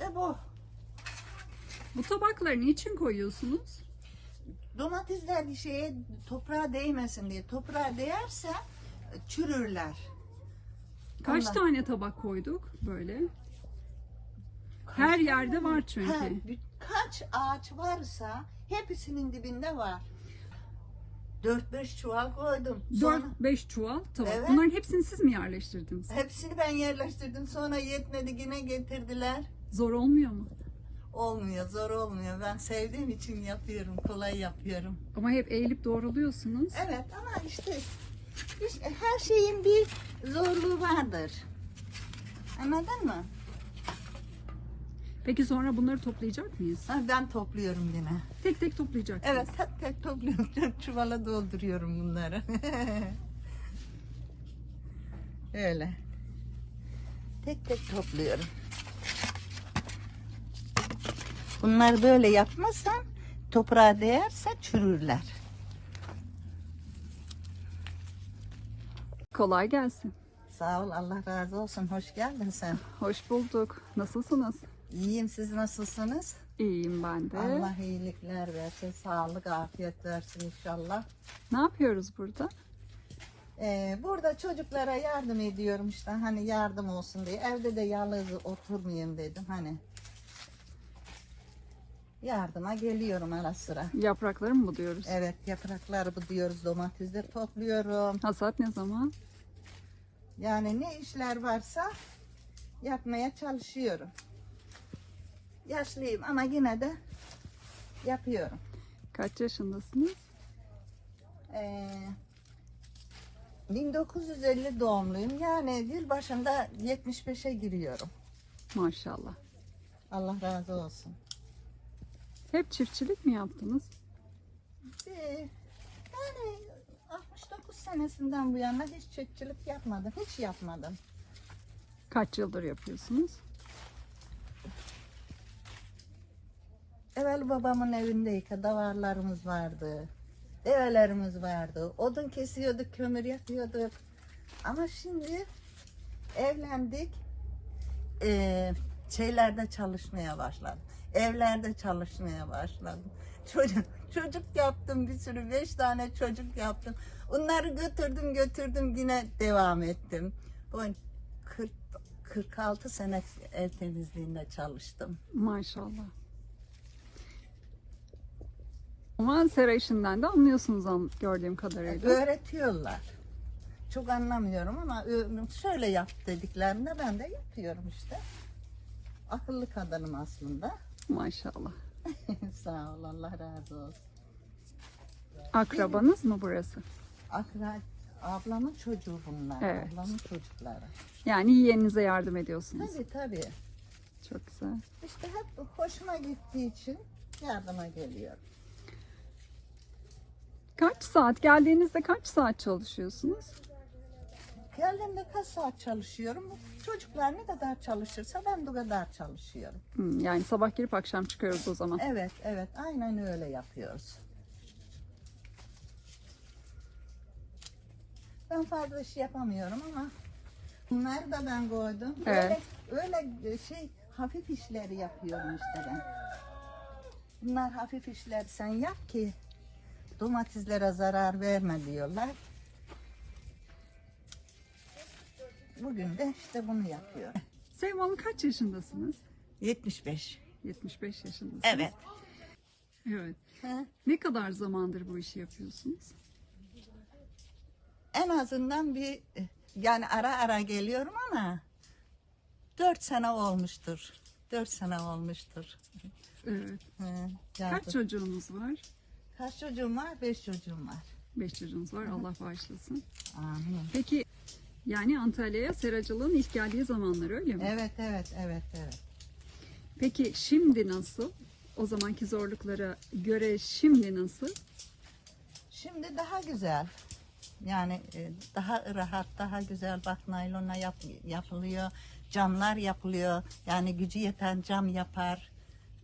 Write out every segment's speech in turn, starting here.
İşte bu. Bu tabakları niçin koyuyorsunuz? Domatesler şeye toprağa değmesin diye. Toprağa değerse çürürler. Kaç Allah. tane tabak koyduk böyle? Her yerde var çünkü. Bir- kaç ağaç varsa hepsinin dibinde var. 4-5 çuval koydum. Sonra 4-5 çuval tabak. Evet. Bunların hepsini siz mi yerleştirdiniz? hepsini ben yerleştirdim. Sonra yetmedi yine getirdiler. Zor olmuyor mu? Olmuyor, zor olmuyor. Ben sevdiğim için yapıyorum, kolay yapıyorum. Ama hep eğilip doğruluyorsunuz. Evet ama işte, işte her şeyin bir zorluğu vardır. Anladın mı? Peki sonra bunları toplayacak mıyız? Ha, ben topluyorum yine. Tek tek toplayacak Evet, tek tek topluyorum. Çuvala dolduruyorum bunları. Öyle. Tek tek topluyorum. Bunları böyle yapmazsan toprağa değerse çürürler. Kolay gelsin. Sağ ol, Allah razı olsun. Hoş geldin sen. Hoş bulduk. Nasılsınız? İyiyim, siz nasılsınız? İyiyim ben de. Allah iyilikler versin, sağlık, afiyet versin inşallah. Ne yapıyoruz burada? Ee, burada çocuklara yardım ediyorum işte hani yardım olsun diye. Evde de yalnız oturmayayım dedim hani. Yardıma geliyorum ara sıra. Yaprakları mı buluyoruz? Evet yaprakları bu diyoruz domatesleri topluyorum. Hasat ne zaman? Yani ne işler varsa yapmaya çalışıyorum. Yaşlıyım ama yine de yapıyorum. Kaç yaşındasınız? Ee, 1950 doğumluyum. Yani yıl başında 75'e giriyorum. Maşallah. Allah razı olsun. Hep çiftçilik mi yaptınız? Ee, yani 69 senesinden bu yana hiç çiftçilik yapmadım. Hiç yapmadım. Kaç yıldır yapıyorsunuz? Evvel babamın evindeyken davarlarımız vardı. Develerimiz vardı. Odun kesiyorduk, kömür yakıyorduk. Ama şimdi evlendik. Ee, şeylerde çalışmaya başladım. Evlerde çalışmaya başladım. Çocuk, çocuk yaptım bir sürü. Beş tane çocuk yaptım. Onları götürdüm götürdüm yine devam ettim. Bu 40, 46 sene ev temizliğinde çalıştım. Maşallah. Ama sera işinden de anlıyorsunuz an- gördüğüm kadarıyla. Öğretiyorlar. Çok anlamıyorum ama şöyle yap dediklerinde ben de yapıyorum işte. Akıllı kadınım aslında. Maşallah. Sağ ol Allah razı olsun. Akrabanız mı burası? Akra, ablamın çocuğu bunlar. Evet. Ablamın çocukları. Yani yeğeninize yardım ediyorsunuz. Tabii tabii. Çok güzel. İşte hep hoşuma gittiği için yardıma geliyorum. Kaç saat geldiğinizde kaç saat çalışıyorsunuz? Geldiğimde kaç saat çalışıyorum? Çocuklar ne kadar çalışırsa ben de o kadar çalışıyorum. Hmm, yani sabah girip akşam çıkıyoruz o zaman. Evet, evet. Aynen öyle yapıyoruz. Ben fazla iş yapamıyorum ama bunları da ben koydum. Evet. Öyle, öyle şey hafif işleri yapıyorum işte ben. Bunlar hafif işler sen yap ki domateslere zarar verme diyorlar. Bugün de işte bunu yapıyorum. Sevim Hanım kaç yaşındasınız? 75. 75 yaşındasınız. Evet. Evet. He. Ne kadar zamandır bu işi yapıyorsunuz? en azından bir yani ara ara geliyorum ama dört sene olmuştur. Dört sene olmuştur. Evet. He, yardım. Kaç çocuğunuz var? Kaç çocuğum var? Beş çocuğum var. Beş çocuğunuz var. Allah bağışlasın. Amin. Peki yani Antalya'ya seracılığın ilk geldiği zamanlar öyle mi? Evet, evet, evet, evet. Peki şimdi nasıl? O zamanki zorluklara göre şimdi nasıl? Şimdi daha güzel. Yani e, daha rahat, daha güzel. Bak naylonla yap, yapılıyor. Camlar yapılıyor. Yani gücü yeten cam yapar.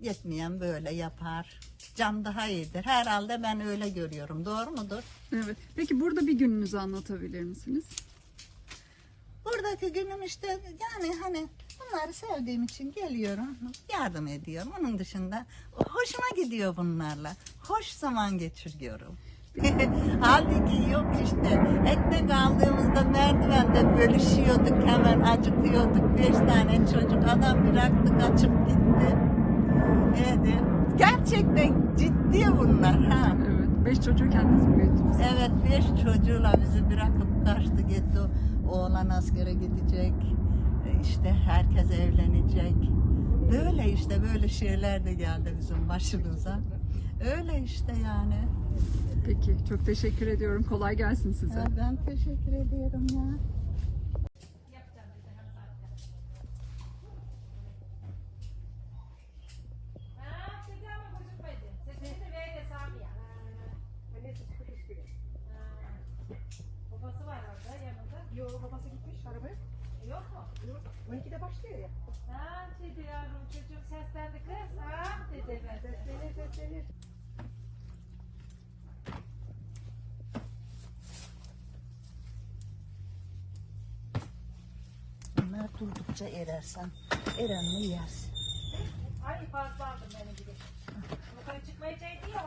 Yetmeyen böyle yapar. Cam daha iyidir. Herhalde ben öyle görüyorum. Doğru mudur? Evet. Peki burada bir gününüzü anlatabilir misiniz? Buradaki günüm işte yani hani bunları sevdiğim için geliyorum, yardım ediyorum. Onun dışında hoşuma gidiyor bunlarla. Hoş zaman geçiriyorum. Halbuki yok işte. Ekmek aldığımızda merdivende bölüşüyorduk hemen acıkıyorduk. Beş tane çocuk adam bıraktı kaçıp gitti. Evet. Gerçekten ciddi bunlar ha. Evet. Beş çocuğu kendiniz büyüttünüz. Evet beş çocuğuyla bizi bırakıp kaçtı gitti. Oğlan askere gidecek. E, İşte herkes evlenecek. Böyle işte böyle şeyler de geldi bizim başımıza. Öyle işte yani. Peki çok teşekkür ediyorum. Kolay gelsin size. Ya ben teşekkür ediyorum ya. Babası gitmiş arabaya. Yok mu? Yok. 12'de başlıyor ya. Ha dedi yavrum çocuğum seslendi kız. Ha dedi ben. Seslenir seslenir. Bunlar durdukça erersen. Eren mi yersin? Ay fazla aldım benim gibi. Yukarı çıkmayacaktı ya.